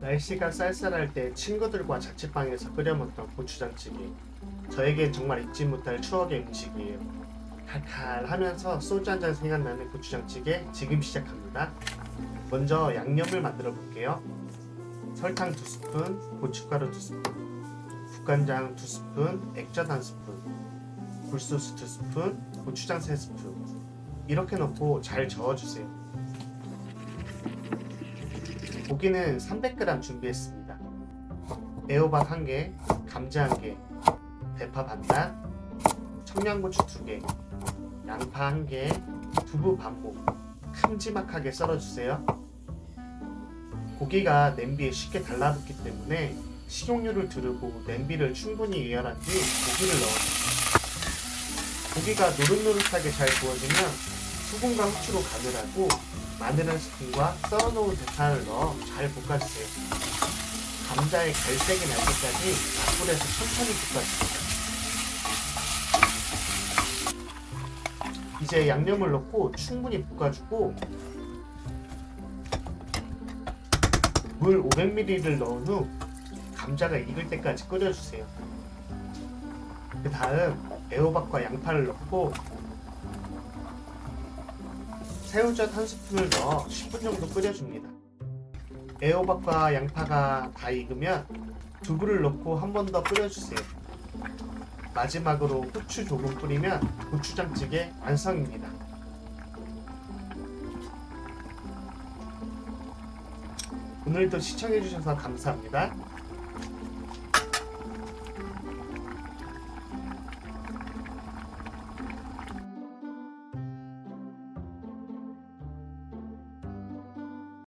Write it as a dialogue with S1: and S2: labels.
S1: 날씨가 쌀쌀할 때 친구들과 자취방에서 끓여 먹던 고추장찌개. 저에겐 정말 잊지 못할 추억의 음식이에요. 칼칼하면서 소주 한 잔 생각나는 고추장찌개 지금 시작합니다. 먼저 양념을 만들어 볼게요. 설탕 2스푼, 고춧가루 2스푼, 국간장 2스푼, 액젓 1스푼, 굴소스 2스푼, 고추장 3스푼. 이렇게 넣고 잘 저어주세요. 고기는 300g 준비했습니다. 애호박 1개, 감자 1개, 대파 반단, 청양고추 2개, 양파 1개, 두부 반복 큼지막하게 썰어주세요. 고기가 냄비에 쉽게 달라붙기 때문에 식용유를 두르고 냄비를 충분히 예열한 뒤 고기를 넣어주세요. 고기가 노릇노릇하게 잘 구워지면 소금과 후추로 간을 하고 마늘 한 스푼과 썰어놓은 대파를 넣어 잘 볶아주세요. 감자의 갈색이 날 때까지 약불에서 천천히 볶아주세요. 이제 양념을 넣고 충분히 볶아주고 물 500ml를 넣은 후 감자가 익을 때까지 끓여주세요. 그 다음 애호박과 양파를 넣고 새우젓 한 스푼을 넣어 10분 정도 끓여줍니다. 애호박과 양파가 다 익으면 두부를 넣고 한 번 더 끓여주세요. 마지막으로 후추 조금 뿌리면 고추장찌개 완성입니다. 오늘도 시청해주셔서 감사합니다.